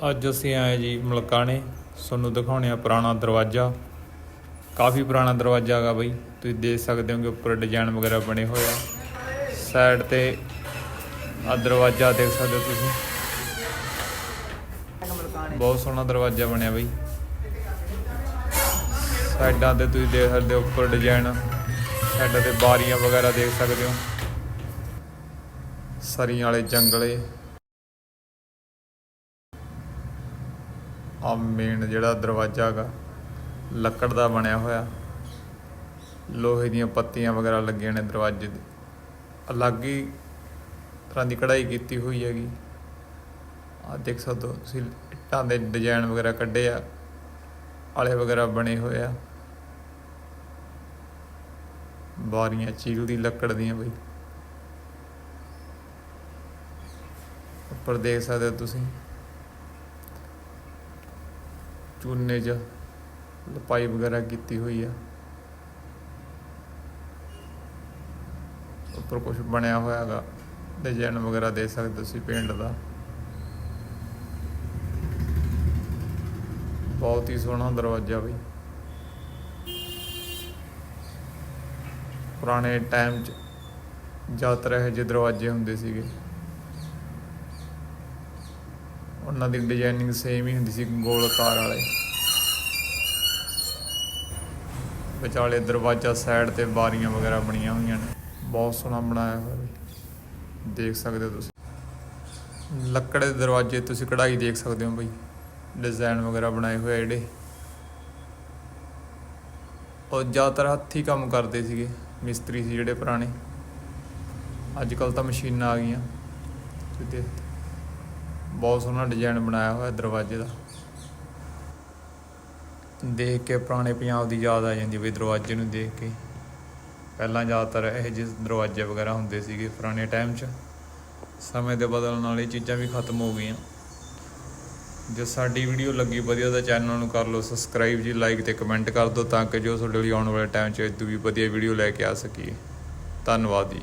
ਅੱਜ ਅਸੀਂ ਆਏ ਜੀ ਮਲਕਾਣੇ। ਤੁਹਾਨੂੰ ਦਿਖਾਉਣੇ ਆ ਪੁਰਾਣਾ ਦਰਵਾਜ਼ਾ। ਕਾਫੀ ਪੁਰਾਣਾ ਦਰਵਾਜ਼ਾ ਹੈਗਾ ਬਈ। ਤੁਸੀਂ ਦੇਖ ਸਕਦੇ ਹੋ ਕਿ ਉੱਪਰ ਡਿਜ਼ਾਈਨ ਵਗੈਰਾ ਬਣੇ ਹੋਏ ਆ। ਸਾਈਡ ਤੇ ਆ ਦਰਵਾਜ਼ਾ ਦੇਖ ਸਕਦੇ ਹੋ ਤੁਸੀਂ। ਬਹੁਤ ਸੋਹਣਾ ਦਰਵਾਜ਼ਾ ਬਣਿਆ ਬਈ। ਸਾਈਡਾਂ ਤੇ ਤੁਸੀਂ ਦੇਖ ਸਕਦੇ ਹੋ ਉੱਪਰ ਡਿਜ਼ਾਈਨ ਸਾਈਡਾਂ ਤੇ ਬਾਰੀਆਂ ਵਗੈਰਾ ਦੇਖ ਸਕਦੇ ਹੋ। ਸਰੀਆਂ ਵਾਲੇ ਜੰਗਲੇ। ਆ ਮੇਨ ਜਿਹੜਾ ਦਰਵਾਜ਼ਾ ਹੈਗਾ, ਲੱਕੜ ਦਾ ਬਣਿਆ ਹੋਇਆ। ਲੋਹੇ ਦੀਆਂ ਪੱਤੀਆਂ ਵਗੈਰਾ ਲੱਗੀਆਂ ਨੇ ਦਰਵਾਜ਼ੇ ਦੇ। ਅਲੱਗ ਹੀ ਤਰ੍ਹਾਂ ਦੀ ਕਢਾਈ ਕੀਤੀ ਹੋਈ ਹੈਗੀ। ਆ ਦੇਖ ਸਕਦੇ ਹੋ ਤੁਸੀਂ, ਇੱਟਾਂ ਦੇ ਡਿਜ਼ਾਈਨ ਵਗੈਰਾ ਕੱਢੇ ਆ। ਆਲੇ ਵਗੈਰਾ ਬਣੇ ਹੋਏ ਆ। ਬਾਰੀਆਂ ਚੀਲ ਦੀ ਲੱਕੜ ਦੀਆਂ ਬਈ। ਉੱਪਰ ਦੇਖ ਸਕਦੇ ਹੋ ਤੁਸੀਂ। ਚੂਨੇ 'ਚ ਲਪਾਈ ਵਗੈਰਾ ਕੀਤੀ ਹੋਈ ਆ। ਉੱਪਰ ਕੁਝ ਬਣਿਆ ਹੋਇਆ ਹੈਗਾ। ਡਿਜ਼ਾਈਨ ਵਗੈਰਾ ਦੇ ਸਕਦੇ ਤੁਸੀਂ ਪੇਂਟ ਦਾ। ਬਹੁਤ ਹੀ ਸੋਹਣਾ ਦਰਵਾਜ਼ਾ ਵੀ। ਪੁਰਾਣੇ ਟਾਈਮ 'ਚ ਜ਼ਿਆਦਾਤਰ ਇਹੋ ਜਿਹੇ ਦਰਵਾਜ਼ੇ ਹੁੰਦੇ ਸੀਗੇ। ਉਹਨਾਂ ਦੀ ਡਿਜ਼ਾਈਨਿੰਗ ਸੇਮ ਹੀ ਹੁੰਦੀ ਸੀ ਗੋਲਕਾਰ ਵਾਲੇ। ਵਿਚਾਲੇ ਦਰਵਾਜ਼ਾ ਸਾਈਡ ਤੇ ਬਾਰੀਆਂ ਵਗੈਰਾ ਬਣੀਆਂ ਹੋਈਆਂ ਨੇ। ਬਹੁਤ ਸੋਹਣਾ ਬਣਾਇਆ ਹੋਇਆ ਦੇਖ ਸਕਦੇ ਹੋ ਤੁਸੀਂ। ਲੱਕੜ ਦੇ ਦਰਵਾਜ਼ੇ ਤੁਸੀਂ ਕਢਾਈ ਦੇਖ ਸਕਦੇ ਹੋ ਬਈ। ਡਿਜ਼ਾਈਨ ਵਗੈਰਾ ਬਣਾਏ ਹੋਏ ਜਿਹੜੇ। ਉਹ ਜ਼ਿਆਦਾਤਰ ਹੱਥੀਂ ਕੰਮ ਕਰਦੇ ਸੀਗੇ, ਮਿਸਤਰੀ ਸੀ ਜਿਹੜੇ ਪੁਰਾਣੇ। ਅੱਜ ਕੱਲ ਤਾਂ ਮਸ਼ੀਨਾਂ ਆ ਗਈਆਂ। ਤੇ ਦੇਖ ਬਹੁਤ ਸੋਹਣਾ ਡਿਜ਼ਾਈਨ ਬਣਾਇਆ ਹੋਇਆ ਦਰਵਾਜ਼ੇ ਦਾ। ਦੇਖ ਕੇ ਪੁਰਾਣੇ ਪੰਜਾਬ ਦੀ ਯਾਦ ਆ ਜਾਂਦੀ ਵੀ ਦਰਵਾਜ਼ੇ ਨੂੰ ਦੇਖ ਕੇ। ਪਹਿਲਾਂ ਜ਼ਿਆਦਾਤਰ ਇਹ ਜਿਹੇ ਦਰਵਾਜ਼ੇ ਵਗੈਰਾ ਹੁੰਦੇ ਸੀਗੇ ਪੁਰਾਣੇ ਟਾਈਮ 'ਚ। ਸਮੇਂ ਦੇ ਬਦਲਣ ਨਾਲ ਇਹ ਚੀਜ਼ਾਂ ਵੀ ਖਤਮ ਹੋ ਗਈਆਂ। ਜੇ ਸਾਡੀ ਵੀਡੀਓ ਲੱਗੀ ਵਧੀਆ ਤਾਂ ਚੈਨਲ ਨੂੰ ਕਰ ਲਓ ਸਬਸਕ੍ਰਾਈਬ ਜੀ, ਲਾਈਕ ਤੇ ਕਮੈਂਟ ਕਰ ਦਿਓ ਤਾਂ ਕਿ ਜੋ ਤੁਹਾਡੇ ਲਈ ਆਉਣ ਵਾਲੇ ਟਾਈਮ 'ਚ ਇਦੋਂ ਵੀ ਵਧੀਆ ਵੀਡੀਓ ਲੈ ਕੇ ਆ ਸਕੀਏ। ਧੰਨਵਾਦ ਜੀ।